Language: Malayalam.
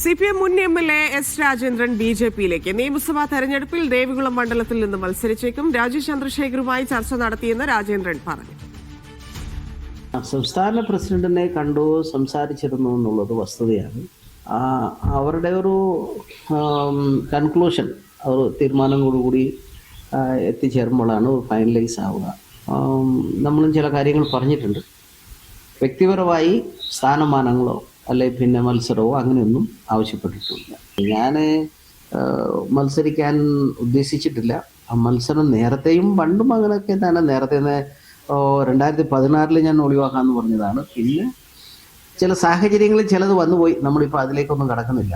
സി പി എം മുൻ M L A S Rajendran B J പിയിലേക്ക്. നിയമസഭാ തെരഞ്ഞെടുപ്പിൽ ദേവികുളം മണ്ഡലത്തിൽ നിന്ന് മത്സരിച്ചേക്കും. രാജീവ് ചന്ദ്രശേഖറുമായി ചർച്ച നടത്തിയെന്ന് രാജേന്ദ്രൻ പറഞ്ഞു. സംസ്ഥാന പ്രസിഡന്റിനെ കണ്ടു സംസാരിച്ചിരുന്നു എന്നുള്ളത് വസ്തുതയാണ്. അവരുടെ ഒരു കൺക്ലൂഷൻ ഒരു തീരുമാനങ്ങളോടുകൂടി എത്തിച്ചേരുമ്പോഴാണ് ഫൈനലൈസ് ആവുക. നമ്മളും ചില കാര്യങ്ങൾ പറഞ്ഞിട്ടുണ്ട്. വ്യക്തിപരമായി സ്ഥാനമാനങ്ങളോ അല്ലെ പിന്നെ മത്സരമോ അങ്ങനെയൊന്നും ആവശ്യപ്പെട്ടിട്ടില്ല. ഞാൻ മത്സരിക്കാൻ ഉദ്ദേശിച്ചിട്ടില്ല. ആ മത്സരം നേരത്തെയും പണ്ടും അങ്ങനെയൊക്കെ തന്നെ. നേരത്തെ രണ്ടായിരത്തി പതിനാറിൽ ഞാൻ ഒഴിവാക്കാമെന്ന് പറഞ്ഞതാണ്. പിന്നെ ചില സാഹചര്യങ്ങളിൽ ചിലത് വന്നുപോയി. നമ്മളിപ്പോൾ അതിലേക്കൊന്നും കടക്കുന്നില്ല.